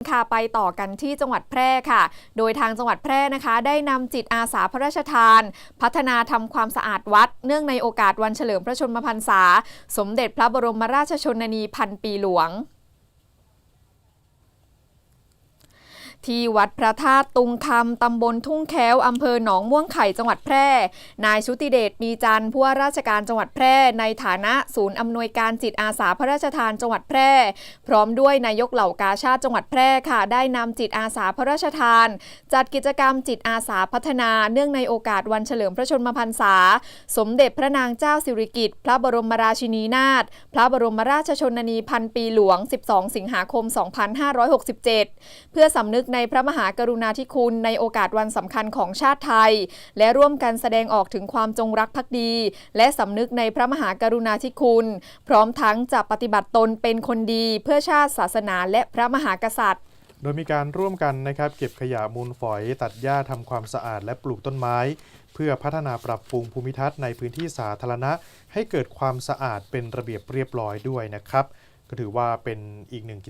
ค่ะไปต่อกันที่จังหวัดแพร่ค่ะ โดยทางจังหวัดแพร่นะคะ ได้นำจิตอาสาพระราชทาน พัฒนาทำความสะอาดวัด เนื่องในโอกาสวันเฉลิมพระชนมพรรษา สมเด็จพระบรมราชชนนีพันปีหลวง ที่วัดพระธาตุตุงคำตำบลทุ่งแค้วอำเภอหนองม่วงไข่จังหวัดแพร่ นายชุติเดชมีจันทร์ผู้ว่าราชการจังหวัดแพร่ ในฐานะศูนย์อำนวยการจิตอาสาพระราชทานจังหวัดแพร่ พร้อมด้วยนายกเหล่ากาชาติจังหวัดแพร่ค่ะ ได้นำจิตอาสาพระราชทาน จัดกิจกรรมจิตอาสาพัฒนาเนื่องในโอกาสวันเฉลิมพระชนมพรรษา สมเด็จพระนางเจ้าสิริกิติ์พระบรมราชินีนาถพระบรมราชชนนีพันปีหลวง 12 สิงหาคม 2567 เพื่อสำนึกในในพระมหากรุณาธิคุณในโอกาสวันสำคัญของชาติไทย และร่วมกันแสดงออกถึงความจงรักภักดี และสำนึกในพระมหากรุณาธิคุณ พร้อมทั้งจะปฏิบัติตนเป็นคนดีเพื่อชาติศาสนาและพระมหากษัตริย์โดยมีการร่วมกันนะครับเก็บขยะมูลฝอย ตัดหญ้าทำความสะอาดและปลูกต้นไม้ เพื่อพัฒนาปรับปรุงภูมิทัศน์ในพื้นที่สาธารณะ ให้เกิดความสะอาดเป็นระเบียบเรียบร้อยด้วยนะครับ ก็ถือว่าเป็นอีกหนึ่งกิ